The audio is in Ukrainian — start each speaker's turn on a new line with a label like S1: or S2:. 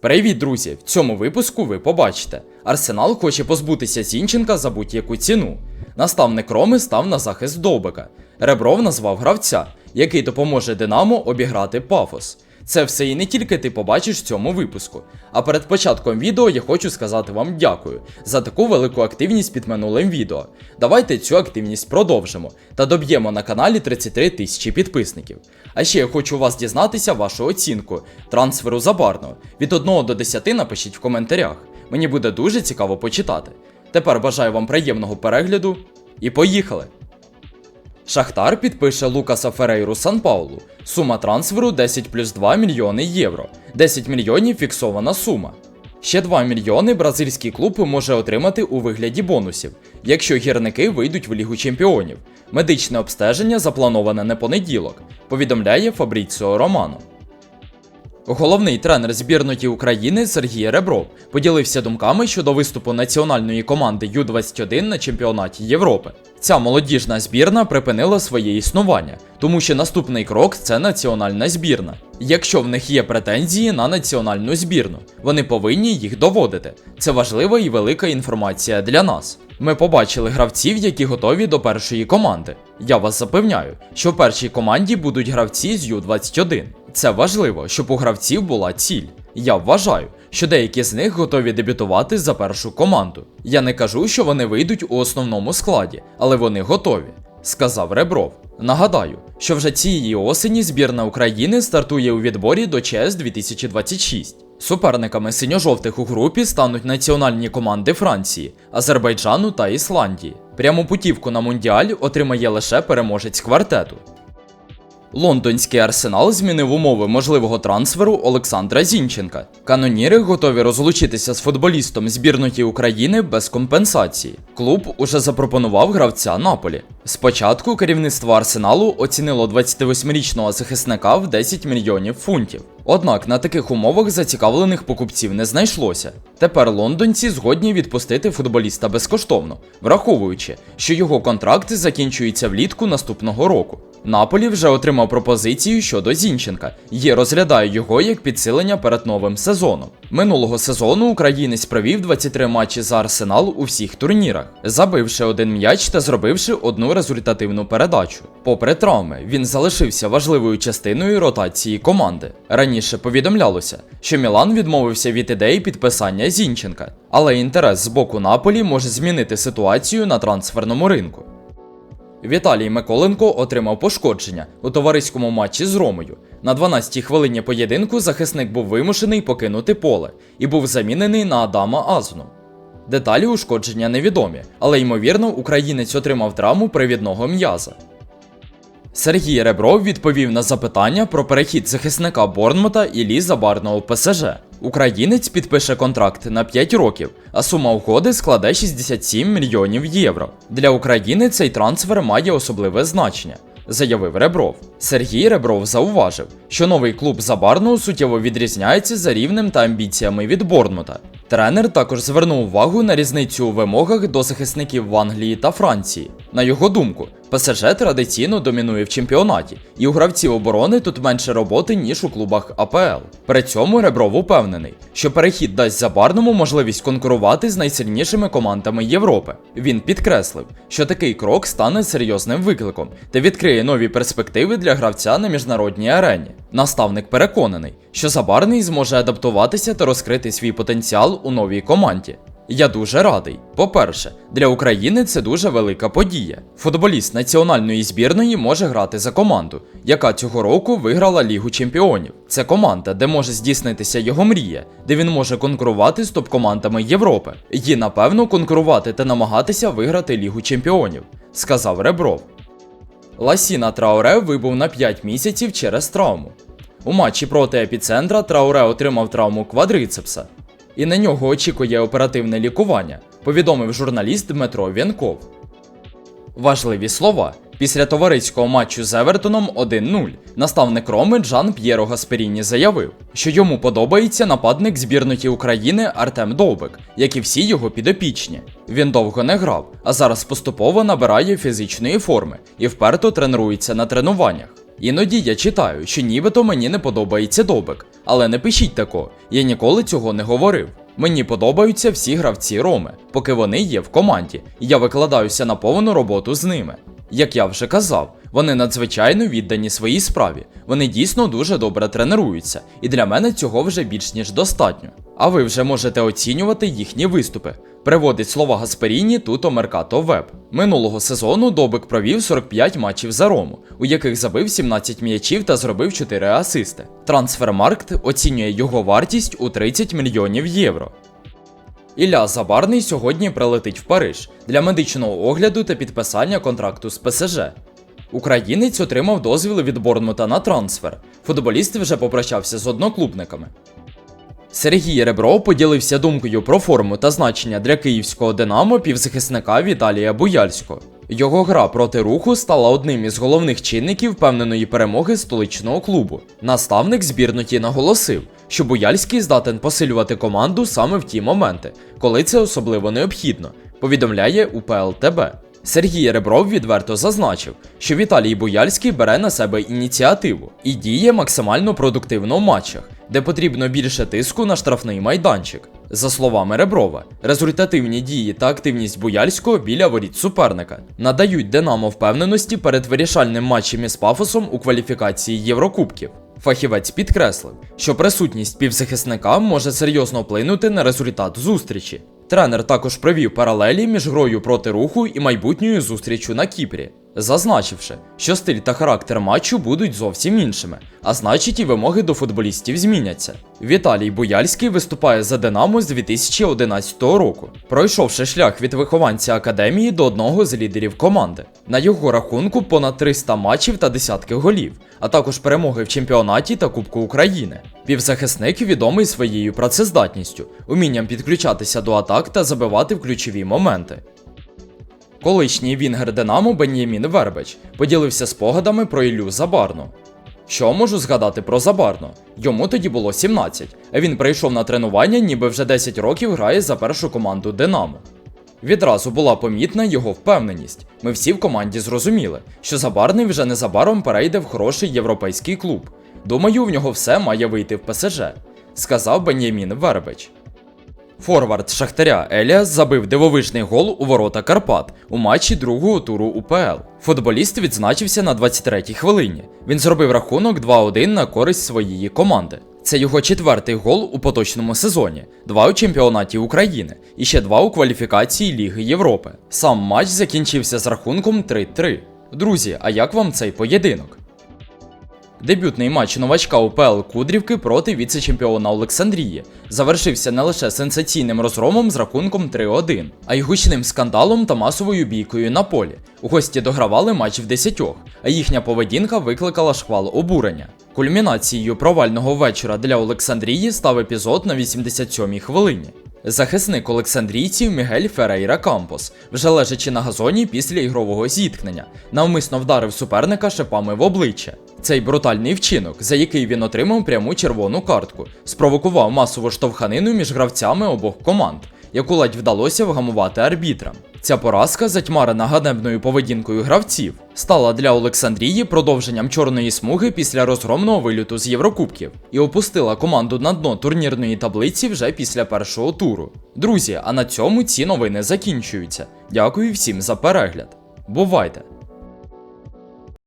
S1: Привіт, друзі! В цьому випуску ви побачите. Арсенал хоче позбутися Зінченка за будь-яку ціну. Наставник Роми став на захист Довбика. Ребров назвав гравця, який допоможе Динамо обіграти Пафос. Це все і не тільки ти побачиш в цьому випуску. А перед початком відео я хочу сказати вам дякую за таку велику активність під минулим відео. Давайте цю активність продовжимо та доб'ємо на каналі 33 тисячі підписників. А ще я хочу у вас дізнатися вашу оцінку трансферу Забарного. Від 1 до 10 напишіть в коментарях. Мені буде дуже цікаво почитати. Тепер бажаю вам приємного перегляду і поїхали! Шахтар підпише Лукаса Ферейру Сан Паулу. Сума трансферу 10 плюс 2 мільйони євро. 10 мільйонів фіксована сума. Ще 2 мільйони бразильський клуб може отримати у вигляді бонусів, якщо гірники вийдуть в Лігу Чемпіонів. Медичне обстеження заплановане на понеділок, повідомляє Фабріціо Романо. Головний тренер збірної України Сергій Ребров поділився думками щодо виступу національної команди Ю-21 на чемпіонаті Європи. Ця молодіжна збірна припинила своє існування, тому що наступний крок це національна збірна. Якщо в них є претензії на національну збірну, вони повинні їх доводити. Це важлива і велика інформація для нас. Ми побачили гравців, які готові до першої команди. Я вас запевняю, що в першій команді будуть гравці з Ю-21. Це важливо, щоб у гравців була ціль. Я вважаю, що деякі з них готові дебютувати за першу команду. Я не кажу, що вони вийдуть у основному складі, але вони готові, сказав Ребров. Нагадаю, що вже цієї осені збірна України стартує у відборі до ЧС 2026. Суперниками синьо-жовтих у групі стануть національні команди Франції, Азербайджану та Ісландії. Пряму путівку на мундіаль отримає лише переможець квартету. Лондонський арсенал змінив умови можливого трансферу Олександра Зінченка. Каноніри готові розлучитися з футболістом збірної України без компенсації. Клуб уже запропонував гравця Наполі. Спочатку керівництво арсеналу оцінило 28-річного захисника в 10 мільйонів фунтів. Однак на таких умовах зацікавлених покупців не знайшлося. Тепер лондонці згодні відпустити футболіста безкоштовно, враховуючи, що його контракт закінчується влітку наступного року. Наполі вже отримав пропозицію щодо Зінченка і розглядає його як підсилення перед новим сезоном. Минулого сезону українець провів 23 матчі за арсенал у всіх турнірах, забивши один м'яч та зробивши одну результативну передачу. Попри травми, він залишився важливою частиною ротації команди. Раніше повідомлялося, що Мілан відмовився від ідеї підписання Зінченка, але інтерес з боку Наполі може змінити ситуацію на трансферному ринку. Віталій Миколенко отримав пошкодження у товариському матчі з Ромою. На 12-й хвилині поєдинку захисник був вимушений покинути поле і був замінений на Адама Азну. Деталі ушкодження невідомі, але ймовірно, українець отримав травму привідного м'яза. Сергій Ребров відповів на запитання про перехід захисника Борнмута і Лі Забарного в ПСЖ. Українець підпише контракт на 5 років, а сума угоди складе 67 мільйонів євро. Для України цей трансфер має особливе значення. Заявив Ребров. Сергій Ребров зауважив, що новий клуб Забарного суттєво відрізняється за рівнем та амбіціями від Борнмута. Тренер також звернув увагу на різницю у вимогах до захисників в Англії та Франції. На його думку, ПСЖ традиційно домінує в чемпіонаті, і у гравців оборони тут менше роботи, ніж у клубах АПЛ. При цьому Ребров упевнений, що перехід дасть Забарному можливість конкурувати з найсильнішими командами Європи. Він підкреслив, що такий крок стане серйозним викликом та відкриє нові перспективи для гравця на міжнародній арені. Наставник переконаний, що Забарний зможе адаптуватися та розкрити свій потенціал у новій команді. Я дуже радий. По-перше, для України це дуже велика подія. Футболіст національної збірної може грати за команду, яка цього року виграла Лігу Чемпіонів. Це команда, де може здійснитися його мрія, де він може конкурувати з топ-командами Європи, і напевно конкурувати та намагатися виграти Лігу Чемпіонів, сказав Ребров. Ласіна Трауре вибув на 5 місяців через травму. У матчі проти епіцентра Трауре отримав травму квадрицепса, і на нього очікує оперативне лікування, повідомив журналіст Дмитро В'янков. Важливі слова. Після товариського матчу з Евертоном 1-0 наставник Роми Джан П'єро Гасперіні заявив, що йому подобається нападник збірної України Артем Довбик, як і всі його підопічні. Він довго не грав, а зараз поступово набирає фізичної форми і вперто тренується на тренуваннях. Іноді я читаю, що нібито мені не подобається Добик, але не пишіть тако, я ніколи цього не говорив. Мені подобаються всі гравці Роми, поки вони є в команді, і я викладаюся на повну роботу з ними. Як я вже казав, вони надзвичайно віддані своїй справі. Вони дійсно дуже добре тренуються, і для мене цього вже більш ніж достатньо. А ви вже можете оцінювати їхні виступи. Приводить слова Гасперіні Туто Меркато Веб. Минулого сезону Добик провів 45 матчів за Рому, у яких забив 17 м'ячів та зробив 4 асисти. Трансфермаркт оцінює його вартість у 30 мільйонів євро. Ілля Забарний сьогодні прилетить в Париж для медичного огляду та підписання контракту з ПСЖ. Українець отримав дозвіл від Борнмута на трансфер. Футболіст вже попрощався з одноклубниками. Сергій Ребров поділився думкою про форму та значення для київського Динамо півзахисника Віталія Буяльського. Його гра проти руху стала одним із головних чинників впевненої перемоги столичного клубу. Наставник збірноті наголосив, що Буяльський здатен посилювати команду саме в ті моменти, коли це особливо необхідно, повідомляє УПЛ ТБ. Сергій Ребров відверто зазначив, що Віталій Буяльський бере на себе ініціативу і діє максимально продуктивно в матчах, де потрібно більше тиску на штрафний майданчик. За словами Реброва, результативні дії та активність Буяльського біля воріт суперника надають Динамо впевненості перед вирішальним матчем із пафосом у кваліфікації Єврокубків. Фахівець підкреслив, що присутність півзахисника може серйозно вплинути на результат зустрічі. Тренер також провів паралелі між грою проти руху і майбутньою зустрічю на Кіпрі, зазначивши, що стиль та характер матчу будуть зовсім іншими, а значить і вимоги до футболістів зміняться. Віталій Буяльський виступає за Динамо з 2011 року, пройшовши шлях від вихованця академії до одного з лідерів команди. На його рахунку понад 300 матчів та десятки голів, а також перемоги в чемпіонаті та Кубку України. Півзахисник відомий своєю працездатністю, умінням підключатися до атак та забивати в ключові моменти. Колишній вінгер Динамо Бен'ямін Вербич поділився спогадами про Іллю Забарну. Що можу згадати про Забарну? Йому тоді було 17, а він прийшов на тренування, ніби вже 10 років грає за першу команду Динамо. Відразу була помітна його впевненість. Ми всі в команді зрозуміли, що Забарний вже незабаром перейде в хороший європейський клуб. Думаю, в нього все має вийти в ПСЖ, сказав Бен'ямін Вербич. Форвард Шахтаря Еліас забив дивовижний гол у ворота Карпат у матчі другого туру УПЛ. Футболіст відзначився на 23-й хвилині. Він зробив рахунок 2-1 на користь своєї команди. Це його четвертий гол у поточному сезоні, два у чемпіонаті України і ще два у кваліфікації Ліги Європи. Сам матч закінчився з рахунком 3-3. Друзі, а як вам цей поєдинок? Дебютний матч новачка УПЛ Кудрівки проти віце-чемпіона Олександрії завершився не лише сенсаційним розгромом з рахунком 3-1, а й гучним скандалом та масовою бійкою на полі. Гості догравали матч в десятьох, а їхня поведінка викликала шквал обурення. Кульмінацією провального вечора для Олександрії став епізод на 87-й хвилині. Захисник Олександрійців Мігель Ферейра Кампос, вже лежачи на газоні після ігрового зіткнення, навмисно вдарив суперника шипами в обличчя. Цей брутальний вчинок, за який він отримав пряму червону картку, спровокував масову штовханину між гравцями обох команд, яку ледь вдалося вгамувати арбітрам. Ця поразка, затьмарена ганебною поведінкою гравців, стала для Олександрії продовженням чорної смуги після розгромного виліту з Єврокубків і опустила команду на дно турнірної таблиці вже після першого туру. Друзі, а на цьому ці новини закінчуються. Дякую всім за перегляд. Бувайте!